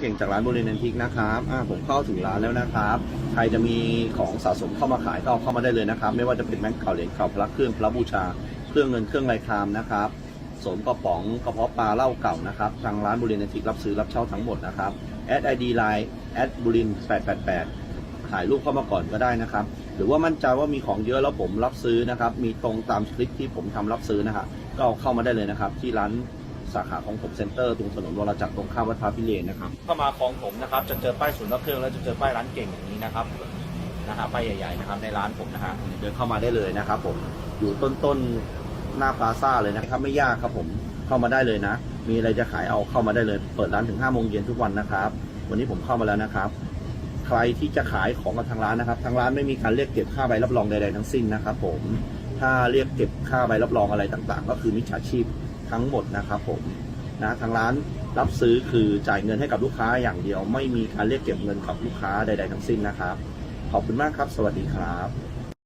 เก่งจากร้านบุรีนันทิกนะครับอ่าผมเข้าถึงร้านแล้วนะครับ ใครจะมีของสะสมเข้ามาขายก็เข้ามาได้เลยนะครับ ไม่ว่าจะเป็นแบงค์เก่าเหรียญเก่าพระเครื่องพระบูชา เครื่องเงินเครื่องไรคามนะครับ สมกระป๋องกระเพาะปลาเหล้าเก่านะครับ ทางร้านบุรีนันทิกรับซื้อรับเช่าทั้งหมดนะครับแอดไอดีไลน์แอดบุริน888ถ่ายรูปเข้ามาก่อนก็ได้นะครับ หรือว่ามั่นใจว่ามีของเยอะแล้วผมรับซื้อนะครับ มีตรงตามคลิปที่ผมทำรับซื้อนะฮะก็เข้ามาได้เลยนะครับ ที่ร้าน สาขาของผมเซ็นเตอร์ตรงถนนวรจักรตรงข้ามวัดพระพิเรนนะครับเข้ามาของผมนะครับจะเจอป้ายศูนย์รับเครื่องแล้วจะเจอป้ายร้านเก่งอย่างนี้นะครับนะฮะป้ายใหญ่ๆนะครับในร้านผมนะฮะเดินเข้ามาได้เลยนะครับผมอยู่ต้นๆหน้าพลาซ่าเลยนะครับไม่ยากครับผมเข้ามาได้เลยนะ มีอะไรจะขายเอาเข้ามาได้เลย เปิดร้านถึง5โมงเย็นทุกวันนะครับ วันนี้ผมเข้ามาแล้วนะครับ ใครที่จะขายของกับทางร้านนะครับ ทางร้านไม่มีการเรียกเก็บค่าใบรับรองใดๆทั้งสิ้นนะครับผมถ้าเรียกเก็บค่าใบรับรองอะไรต่างๆ ก็คือมิจฉาชีพ ทั้งหมดนะครับผมนะทางร้านรับซื้อคือจ่ายเงินให้กับลูกค้าอย่างเดียว ไม่มีการเรียกเก็บเงินกับลูกค้าใด ๆ ทั้งสิ้นนะครับ ขอบคุณมากครับ สวัสดีครับ